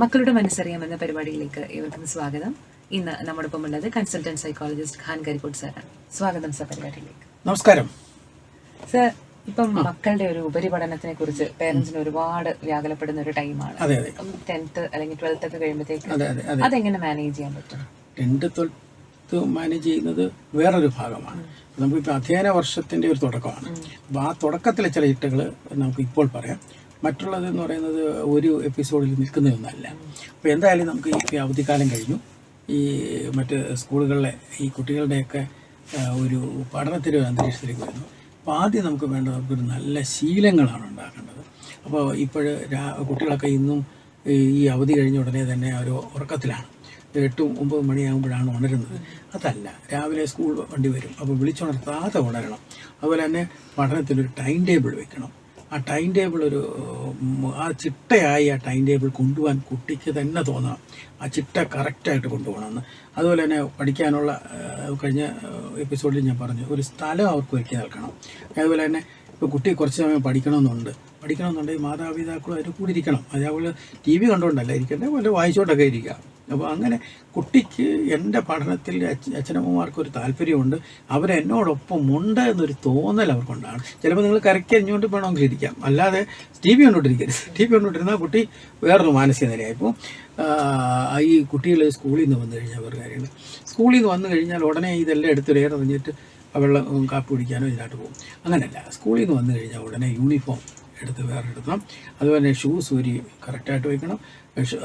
മക്കളുടെ മനസ്സറിയാം എന്ന പരിപാടിയിലേക്ക് ഏവർക്കും സ്വാഗതം. ഇന്ന് നമ്മോടൊപ്പം ഉള്ളത് കൺസൾട്ടന്റ് സൈക്കോളജിസ്റ്റ് ഖാൻ കരിക്കോട് സാറാണ് സ്വാഗതം സർ പരിപാടിയിലേക്ക്. നമസ്കാരം. സർ ഇപ്പം മക്കളുടെ ഒരു ഉപരിപഠനത്തിനെ കുറിച്ച് പേരൻസിന് ഒരുപാട് വ്യാകുലപ്പെടുന്ന ഒരു ടൈമാണ് ടെൻത്ത് അല്ലെങ്കിൽ ട്വൽത്ത് ഒക്കെ കഴിയുമ്പോഴത്തേക്ക് അതെ അതെ അതെ. അതെങ്ങനെ മാനേജ് ചെയ്യാൻ പറ്റും? ടെൻത്ത് ട്വൽത്ത് മാനേജ് ചെയ്യുന്നത് വേറൊരു ഭാഗമാണ്. നമുക്കിപ്പോൾ അധ്യയന വർഷത്തിന്റെ ഒരു തുടക്കമാണ്. അപ്പോൾ ആ തുടക്കത്തിലെ ചില ചിട്ടകൾ നമുക്ക് ഇപ്പോൾ പറയാം. മറ്റുള്ളത് എന്ന് പറയുന്നത് ഒരു എപ്പിസോഡിൽ നിൽക്കുന്നതൊന്നല്ല അപ്പോൾ എന്തായാലും നമുക്ക് ഈ അവധിക്കാലം കഴിഞ്ഞു. ഈ മറ്റ് സ്കൂളുകളിലെ ഈ കുട്ടികളുടെയൊക്കെ ഒരു പഠനത്തിന്റെ ഒരു അന്തരീക്ഷത്തിലേക്ക് വരുന്നു. അപ്പോൾ ആദ്യം നമുക്ക് വേണ്ടത് നമുക്കൊരു നല്ല ശീലങ്ങളാണ് ഉണ്ടാക്കേണ്ടത്. അപ്പോൾ ഇപ്പോൾ കുട്ടികളൊക്കെ ഇന്നും ഈ അവധി കഴിഞ്ഞ ഉടനെ തന്നെ ഒരു ഉറക്കത്തിലാണ്. എട്ടും ഒമ്പത് മണിയാകുമ്പോഴാണ് ഉണരുന്നത്. അതല്ല രാവിലെ സ്കൂൾ വണ്ടി വരും. അപ്പോൾ വിളിച്ചുണർത്താതെ ഉണരണം. അതുപോലെ തന്നെ പഠനത്തിനൊരു ടൈം ടേബിൾ വെക്കണം. ആ ടൈം ടേബിൾ ഒരു ആ ചിട്ടയായി ആ ടൈം ടേബിൾ കൊണ്ടുപോകാൻ കുട്ടിക്ക് തന്നെ തോന്നണം. ആ ചിട്ട കറക്റ്റായിട്ട് കൊണ്ടുപോകണമെന്ന് അതുപോലെ തന്നെ പഠിക്കാനുള്ള കഴിഞ്ഞ എപ്പിസോഡിൽ ഞാൻ പറഞ്ഞു ഒരു സ്ഥലം അവർക്ക് ഒരുക്കി നൽകണം. അതുപോലെ തന്നെ ഇപ്പോൾ കുട്ടി കുറച്ച് സമയം പഠിക്കണമെന്നുണ്ട്. പഠിക്കണമെന്നുണ്ടെങ്കിൽ മാതാപിതാക്കളും അതിന്റെ കൂടി ഇരിക്കണം. അതേപോലെ ടി വി കണ്ടുകൊണ്ടല്ല ഇരിക്കേണ്ടത് വല്ല വായിച്ചുകൊണ്ടൊക്കെ ഇരിക്കുക. അപ്പോൾ അങ്ങനെ കുട്ടിക്ക് എന്റെ പഠനത്തിൽ അച്ഛ- അച്ഛനമ്മമാർക്ക് ഒരു താല്പര്യമുണ്ട്. അവരെന്നോടൊപ്പം ഉണ്ട് എന്നൊരു തോന്നൽ അവർക്കുണ്ടാണ് ചിലപ്പോൾ നിങ്ങൾ കരയ്ക്ക് അഞ്ഞുകൊണ്ട് വേണമെങ്കിൽ ഇരിക്കാം. അല്ലാതെ ടി വി കണ്ടോണ്ടിരിക്കരുത്. ടി വി കണ്ടോണ്ടിരുന്നാൽ കുട്ടി വേറൊരു മാനസിക നിലയായിപ്പോൾ ഈ കുട്ടികൾ സ്കൂളിൽ നിന്ന് വന്നു കഴിഞ്ഞാൽ വേറെ കാര്യങ്ങൾ സ്കൂളിൽ നിന്ന് വന്നു കഴിഞ്ഞാൽ ഉടനെ ഇതെല്ലാം എടുത്ത് ഏറെ വെള്ളം കാപ്പി കുടിക്കാനോ ഇതിനായിട്ട് പോകും. അങ്ങനെയല്ല സ്കൂളിൽ നിന്ന് വന്നു കഴിഞ്ഞാൽ ഉടനെ യൂണിഫോം എടുത്ത് വേറെ എടുക്കണം. അതുപോലെ ഷൂ ഊരി കറക്റ്റായിട്ട് വെക്കണം.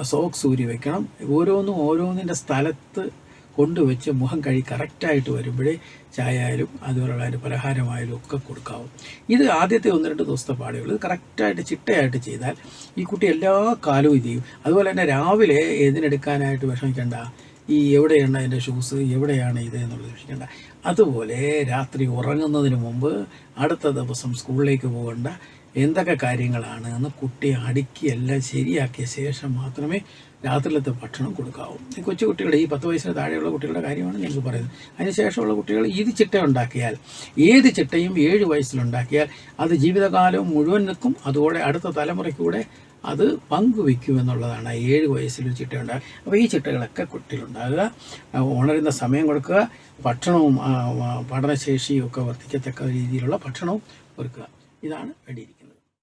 സോക്സ് സൂര്യ വെക്കണം. ഓരോന്നും ഓരോന്നിന്റെ സ്ഥലത്ത് കൊണ്ടുവച്ച് മുഖം കഴി കറക്റ്റായിട്ട് വരുമ്പോഴേ ചായ ആയാലും അതുപോലുള്ള അതിന്റെ പലഹാരമായാലും ഒക്കെ കൊടുക്കാവും. ഇത് ആദ്യത്തെ ഒന്ന് രണ്ട് ദിവസത്തെ പാടുകൾ കറക്റ്റായിട്ട് ചിട്ടയായിട്ട് ചെയ്താൽ ഈ കുട്ടി എല്ലാ കാലവും ഇത് ചെയ്യും. അതുപോലെ തന്നെ രാവിലെ ഏതിനെടുക്കാനായിട്ട് വിഷമിക്കേണ്ട. ഈ എവിടെയാണ് അതിന്റെ ഷൂസ് എവിടെയാണ് ഇത് എന്നുള്ളത് വിഷമിക്കേണ്ട. അതുപോലെ രാത്രി ഉറങ്ങുന്നതിന് മുമ്പ് അടുത്ത ദിവസം സ്കൂളിലേക്ക് പോകേണ്ട. എന്തൊക്കെ കാര്യങ്ങളാണ് എന്ന് കുട്ടിയെ അടുക്കി എല്ലാം ശരിയാക്കിയ ശേഷം മാത്രമേ രാത്രിയിലത്തെ ഭക്ഷണം കൊടുക്കാവൂ. കൊച്ചു കുട്ടികളുടെ ഈ പത്ത് വയസ്സിന് താഴെയുള്ള കുട്ടികളുടെ കാര്യമാണ് ഞങ്ങൾക്ക് പറയുന്നത്. അതിനുശേഷമുള്ള കുട്ടികൾ ഇത് ചിട്ട ഉണ്ടാക്കിയാൽ ഏത് ചിട്ടയും ഏഴ് വയസ്സിലുണ്ടാക്കിയാൽ അത് ജീവിതകാലം മുഴുവൻ നിൽക്കും. അതോടെ അടുത്ത തലമുറയ്ക്കൂടെ അത് പങ്കുവെക്കും എന്നുള്ളതാണ് ഏഴ് വയസ്സിലൊരു ചിട്ട ഉണ്ടാകുക അപ്പോൾ ഈ ചിട്ടകളൊക്കെ കുട്ടിയിലുണ്ടാകുക. ആ, ഉണരുന്ന സമയം കൊടുക്കുക. ഭക്ഷണവും പഠനശേഷിയും ഒക്കെ വർദ്ധിക്കത്തക്ക രീതിയിലുള്ള ഭക്ഷണവും കൊടുക്കുക ഇതാണ് വേണ്ടിയിരിക്കുന്നത്.